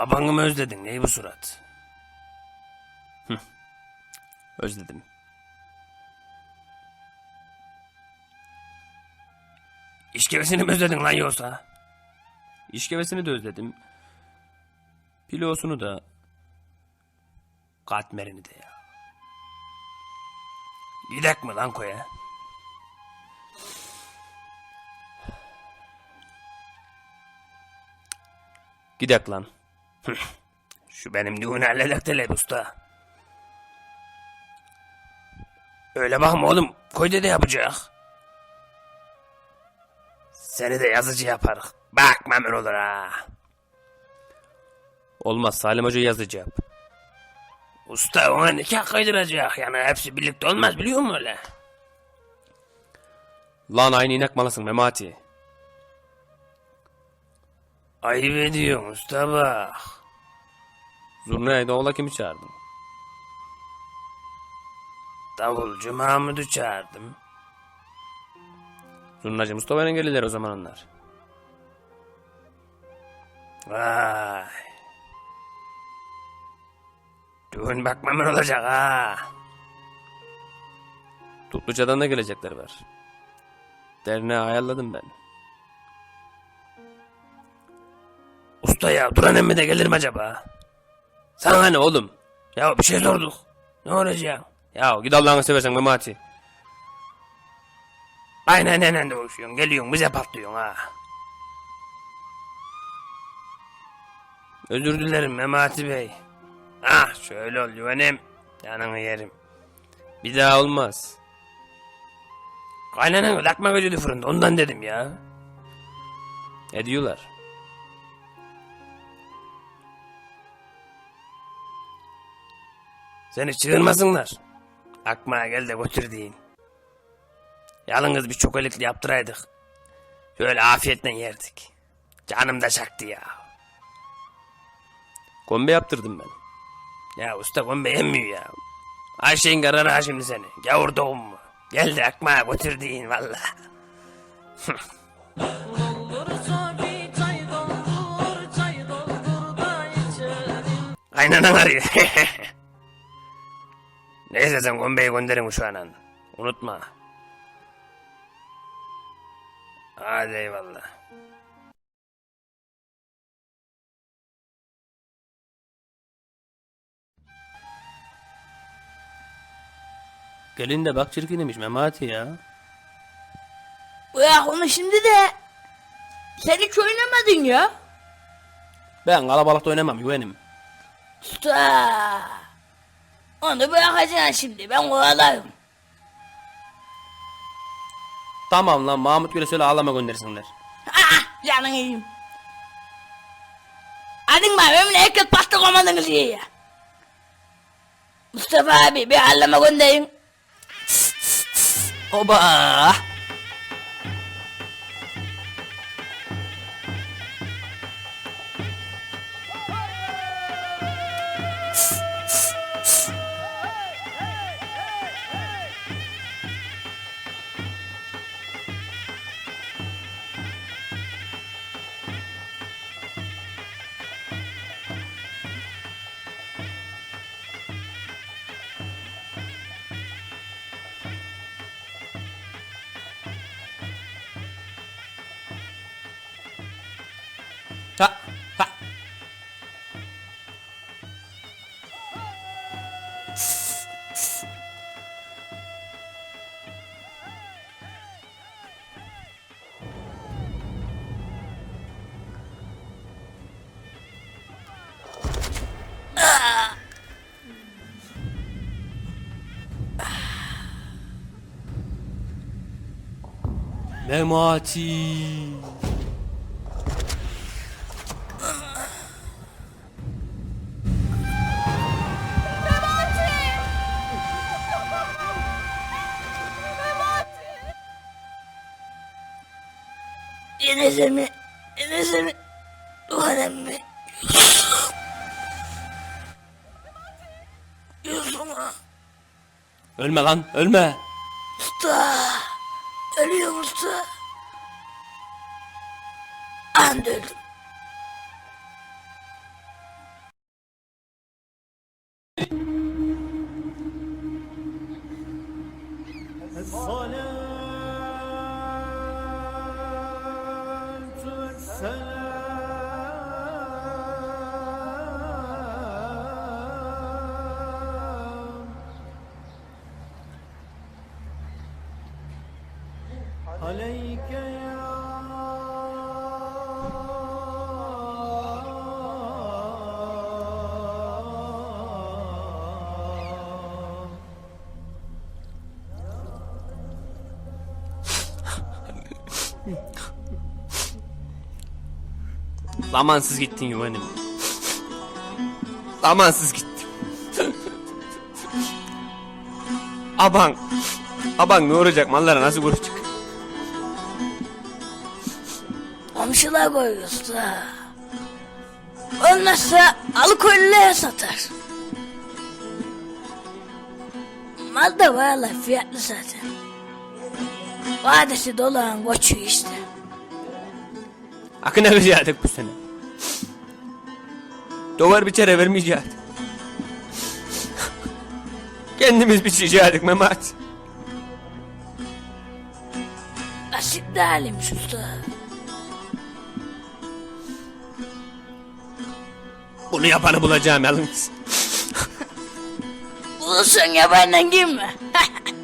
Abanı mı özledin? Ney bu surat? Özledim. İşkevesini mi özledin lan yoksa? İşkevesini de özledim. Pilosunu da. Katmerini de ya. Gidek mi lan koya? Gidek lan. Şu benim düğünü halledek de Lebi usta. Öyle bakma oğlum. Koy dede yapacak. Seni de yazıcı yaparız. Bak memur olur ha. Olmaz Salim Hoca yazıcı yap. Usta ona nikah kaydıracak. Yani hepsi birlikte olmaz biliyor musun öyle? Lan aynı inek malısın Memati. Ayıp ediyorsun usta bak. Zurnayı da kimi çağırdın? Davulcu Mahmud'u çağırdım. Zurnacı Mustafa'nın gelirler o zaman onlar. Vay. Düğün bak memur olacak ha. Tutluca'dan da gelecekler var. Derneği ayarladım ben. Usta ya Duran emmi de gelir mi acaba? Sana ne oğlum? Ya bir şey sorduk. Ne olacak? Ya git Allah'ını seversen Memati. Aynen aynen de uğraşıyorsun. Geliyorsun bize patlıyorsun ha. Özür dilerim Memati Bey. Ah şöyle ol güvenim. Yanını yerim. Bir daha olmaz. Kaynanan lakma gözüydü fırında ondan dedim ya. Ediyorlar. Seni çığırmasınlar. Akmaya gel de götür deyin. Yalnız bir çokolikli yaptıraydık. Şöyle afiyetle yerdik. Canım da çaktı ya. Kombe yaptırdım ben. Ya usta kon beğenmiyor ya. Ayşe'nin kararı ha şimdi seni. Gavur doğum mu? Gel de akmaya götür deyin valla. Doldursa bir Neyse sen Gombe'yi gönderin uşağına. Unutma. Hadi eyvallah. Gelin de bak çirkin demiş Memati ya. Ya onu şimdi de sen hiç oynamadın ya. Ben kalabalıkta oynamam güvenim. Usta. Onu bırakacaksın şimdi ben kovalarım. Tamam lan Mahmut Gül'e söyle ağlama göndersinler. Ah canını yiyeyim. Adın var benimle herkes pasta koymadınız diye ya. Mustafa abi bir halleme gönderin. Oba! Memati. Enesemi, Enesemi, Duhanem mi? Yusuf'a, Ölme lan ölme. usta, ölüyor usta. Anda öldüm. عليك يا Zamansız gittin yuvanım. Zamansız gittin. Aban. Aban ne olacak mallara nasıl vuracak? Komşular koyuyoruz da. Olmazsa alkollüye satar. Mal da valla fiyatlı zaten. Vadesi dolan koçu işte. Akına verecektik bu sene. Dolar bir çare vermeyecektik. Kendimiz biçecektik Mehmet. Nasip de halimmiş usta. Bunu yapanı bulacağım yalnız. Bulursun yabandan girme.